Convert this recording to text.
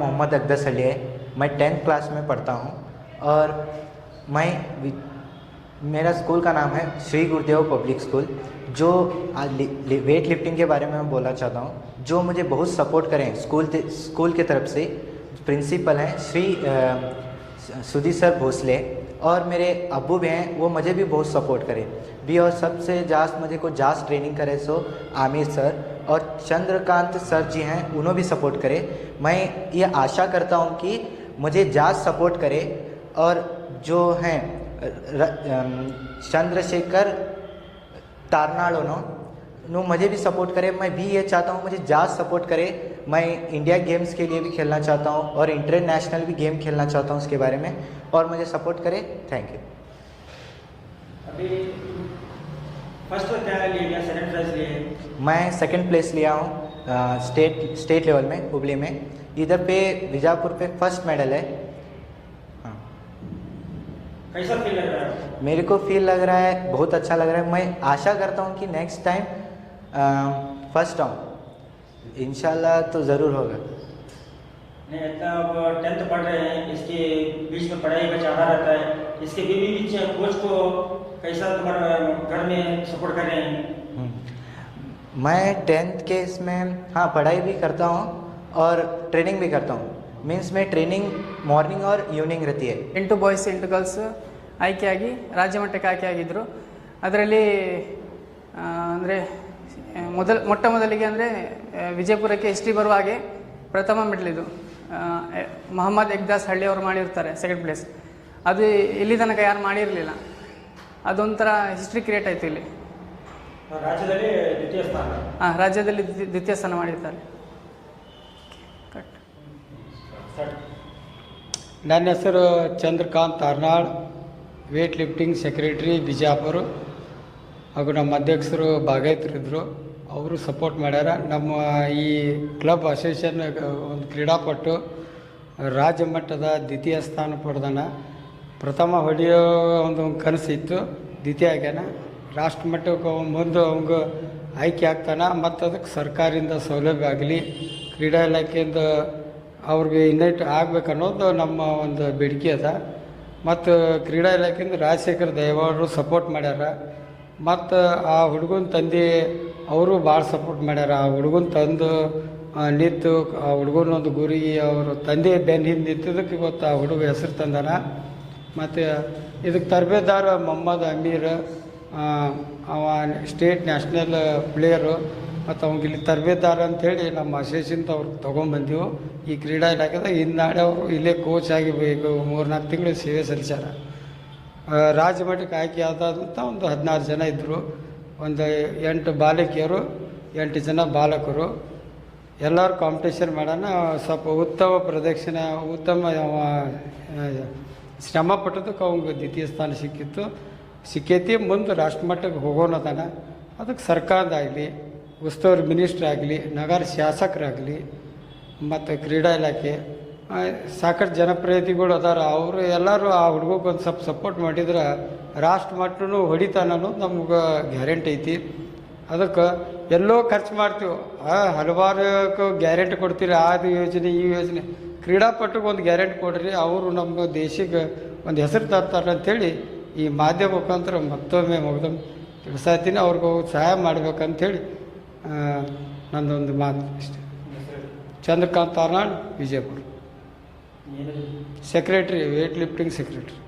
मोहम्मद अकदस अली है। मैं tenth class में पढ़ता हूँ और मैं मेरा स्कूल का नाम है श्री गुरुदेव पब्लिक स्कूल, जो लि- लि- वेट लिफ्टिंग के बारे में मैं बोलना चाहता हूँ, जो मुझे बहुत सपोर्ट करें स्कूल स्कूल के तरफ़ से। प्रिंसिपल हैं श्री सुधीर सर भोसले और मेरे अबू भी हैं, वो मुझे भी बहुत सपोर्ट करे। भी और सबसे जास्त मुझे को जास्त ट्रेनिंग करे सो आमिर सर और चंद्रकांत सर जी हैं, उन्होंने भी सपोर्ट करे। मैं ये आशा करता हूँ कि मुझे जास्त सपोर्ट करे और जो हैं चंद्रशेखर तारनाड़ो नो मुझे भी सपोर्ट करे। मैं भी ये चाहता हूँ मुझे ज़्यादा सपोर्ट करे। मैं इंडिया गेम्स के लिए भी खेलना चाहता हूँ और इंटरनेशनल भी गेम खेलना चाहता हूँ उसके बारे में। और मुझे सपोर्ट करे। थैंक यू अभी फ़र्स्ट क्या लिए या सेकंड प्राइज लिए। मैं सेकंड प्लेस लिया हूँ स्टेट स्टेट लेवल में हुबली में। इधर पे विजापुर पे फ़र्स्ट मेडल है। हाँ। कैसा फील लग रहा है? मेरे को फील लग रहा है बहुत अच्छा लग रहा है। मैं आशा करता हूँ कि नेक्स्ट टाइम फ़र्स्ट आऊँ। इंशाल्लाह तो ज़रूर होगा नहीं इतना अब टेंथ पढ़ रहे हैं इसके बीच में पढ़ाई का चाहता रहता है इसके बीच बीच कोच को कैसा तुम्हारा घर में सपोर्ट कर रहे हैं हम्म। मैं टेंथ के इसमें हाँ पढ़ाई भी करता हूँ और ट्रेनिंग भी करता हूँ मीन्स में ट्रेनिंग मॉर्निंग और इवनिंग रहती है ಎಂಟು ಬಾಯ್ಸ್ ಎಂಟು ಗರ್ಲ್ಸ್ ಆಯ್ಕೆಯಾಗಿ ರಾಜ್ಯ ಮಟ್ಟಕ್ಕೆ ಆಯ್ಕೆಯಾಗಿದ್ದರು ಅದರಲ್ಲಿ ಅಂದರೆ ಮೊದಲ ಮೊಟ್ಟ ಮೊದಲಿಗೆ ಅಂದರೆ ವಿಜಯಪುರಕ್ಕೆ ಹಿಸ್ಟ್ರಿ ಬರುವ ಹಾಗೆ ಪ್ರಥಮ ಮೆಡಲ್ ಇದು. ಮೊಹಮ್ಮದ್ ಎಗ್ದಾಸ್ ಹಳ್ಳಿ ಅವರು ಮಾಡಿರ್ತಾರೆ ಸೆಕೆಂಡ್ ಪ್ಲೇಸ್ ಅದು ಇಲ್ಲಿ ತನಕ ಯಾರು ಮಾಡಿರಲಿಲ್ಲ. ಅದೊಂಥರ ಹಿಸ್ಟ್ರಿ ಕ್ರಿಯೇಟ್ ಆಯಿತು ಇಲ್ಲಿ. ರಾಜ್ಯದಲ್ಲಿ ದ್ವಿತೀಯ ಸ್ಥಾನ. ಹಾಂ ರಾಜ್ಯದಲ್ಲಿ ದ್ವಿ- ದ್ವಿತೀಯ ಸ್ಥಾನ ಮಾಡಿರ್ತಾರೆ. ಕಟ್ ನನ್ನ ಹೆಸರು Chandrakant Arnal weight lifting secretary Bijapur. ಹಾಗೂ ನಮ್ಮ ಅಧ್ಯಕ್ಷರು ಭಾಗೈತರಿದ್ದರು ಅವರು ಸಪೋರ್ಟ್ ಮಾಡ್ಯಾರ. ನಮ್ಮ ಈ ಕ್ಲಬ್ ಅಸೋಸಿಯೇಷನ್ ಒಂದು ಕ್ರೀಡಾಪಟು ರಾಜ್ಯ ಮಟ್ಟದ ದ್ವಿತೀಯ ಸ್ಥಾನ ಪಡೆದನ. ಪ್ರಥಮ ಹೊಡೆಯೋ ಒಂದು ಕನಸಿತ್ತು ದ್ವಿತೀಯ ಆಗ್ಯಾನ. ರಾಷ್ಟ್ರ ಮಟ್ಟಕ್ಕೆ ಮುಂದೆ ಅವಂಗೆ ಆಯ್ಕೆ ಆಗ್ತಾನೆ. ಮತ್ತು ಅದಕ್ಕೆ ಸರ್ಕಾರದಿಂದ ಸೌಲಭ್ಯ ಆಗಲಿ, ಕ್ರೀಡಾ ಇಲಾಖೆಯಿಂದ ಅವ್ರಿಗೆ ಇನ್ನೈಟ್ ಆಗ್ಬೇಕು ಅನ್ನೋದು ನಮ್ಮ ಒಂದು ಬೇಡಿಕೆ ಅದ. ಮತ್ತು ಕ್ರೀಡಾ ಇಲಾಖೆಯಿಂದ ರಾಜಶೇಖರ್ ದಯವಾಡರು ಸಪೋರ್ಟ್ ಮಾಡ್ಯಾರ. ಮತ್ತು ಆ ಹುಡುಗನ ತಂದೆ ಅವರು ಭಾಳ ಸಪೋರ್ಟ್ ಮಾಡ್ಯಾರ. ಆ ಹುಡುಗನ ತಂದು ನಿಂತು, ಆ ಹುಡುಗನ ಒಂದು ಗುರಿ, ಅವರು ತಂದೆ ಬೆನ್ನ ಹಿಂದೆ ನಿಂತಿದ್ದಕ್ಕೆ ಇವತ್ತು ಆ ಹುಡುಗ ಹೆಸರು ತಂದಾನ. ಮತ್ತು ಇದಕ್ಕೆ ತರಬೇದಾರ ಮೊಹಮ್ಮದ್ ಅಮೀರ್ ಅವ ಸ್ಟೇಟ್ ನ್ಯಾಷನಲ್ ಪ್ಲೇಯರು ಮತ್ತು ಅವ್ನಿಗೆ ಇಲ್ಲಿ ತರಬೇದಾರ ಅಂಥೇಳಿ ನಮ್ಮ ಅಸೋಸಿಯೇಷನ್ ಅವ್ರು ತೊಗೊಂಬಂದೆವು ಈ ಕ್ರೀಡಾ ಇಲಾಖೆದಾಗ ನಾಳೆ ಅವರು ಇಲ್ಲೇ ಕೋಚ್ ಆಗಿ ಮೂರು ನಾಲ್ಕು ತಿಂಗಳು ಸೇವೆ ಸಲ್ಲಿಸ್ಯಾರ. ರಾಜ್ಯ ಆಯ್ಕೆ ಆದಂಥ ಒಂದು ಹದಿನಾರು ಜನ ಇದ್ದರು ಒಂದು ಎಂಟು ಬಾಲಕಿಯರು, ಎಂಟು ಜನ ಬಾಲಕರು. ಎಲ್ಲರೂ ಕಾಂಪಿಟೇಷನ್ ಮಾಡೋಣ. ಸ್ವಲ್ಪ ಉತ್ತಮ ಪ್ರದಕ್ಷಿಣೆ, ಉತ್ತಮ ಶ್ರಮ ಪಟ್ಟದಕ್ಕೆ ಅವ್ನಿಗೆ ದ್ವಿತೀಯ ಸ್ಥಾನ ಸಿಕ್ಕಿತ್ತು. ಸಿಕ್ಕೈತಿ, ಮುಂದೆ ರಾಷ್ಟ್ರ ಮಟ್ಟಕ್ಕೆ ಹೋಗೋಣದಾನ ಅದಕ್ಕೆ ಸರ್ಕಾರದಾಗಲಿ ಉಸ್ತುವಾರಿ ಮಿನಿಸ್ಟ್ರ್ ಆಗಲಿ, ನಗರ ಶಾಸಕರಾಗಲಿ, ಮತ್ತು ಕ್ರೀಡಾ ಇಲಾಖೆ ಸಾಕಷ್ಟು ಜನಪ್ರತಿನಿಧಿಗಳು ಅದಾರ. ಅವರು ಎಲ್ಲರೂ ಆ ಹುಡುಗಕ್ಕೆ ಒಂದು ಸ್ವಲ್ಪ ಸಪೋರ್ಟ್ ಮಾಡಿದ್ರೆ ರಾಷ್ಟ್ರ ಮಟ್ಟನು ಹೊಡಿತಾನ ಅನ್ನೋದು ನಮ್ಗೆ ಗ್ಯಾರಂಟಿ ಐತಿ. ಅದಕ್ಕೆ ಎಲ್ಲೋ ಖರ್ಚು ಮಾಡ್ತೀವಿ. ಹಲವಾರು ಗ್ಯಾರಂಟಿ ಕೊಡ್ತೀರಿ ಅದು ಯೋಜನೆ ಈ ಯೋಜನೆ. ಕ್ರೀಡಾಪಟುಗೆ ಒಂದು ಗ್ಯಾರಂಟಿ ಕೊಡ್ರಿ ಅವರು ನಮ್ಮ ದೇಶಕ್ಕೆ ಒಂದು ಹೆಸರು ತರ್ತಾರೆ ಅಂಥೇಳಿ ಈ ಮಾಧ್ಯಮ ಮುಖಾಂತರ ಮತ್ತೊಮ್ಮೆ ಮುಗ್ದೊಮ್ಮೆ ತಿಳಿಸಾತೀನಿ ಅವ್ರಿಗೆ ಸಹಾಯ ಮಾಡ್ಬೇಕಂಥೇಳಿ ನಂದೊಂದು ಮಾತು ಇಷ್ಟ. Chandrakant Arnal Vijayapura. Secretary weight lifting secretary.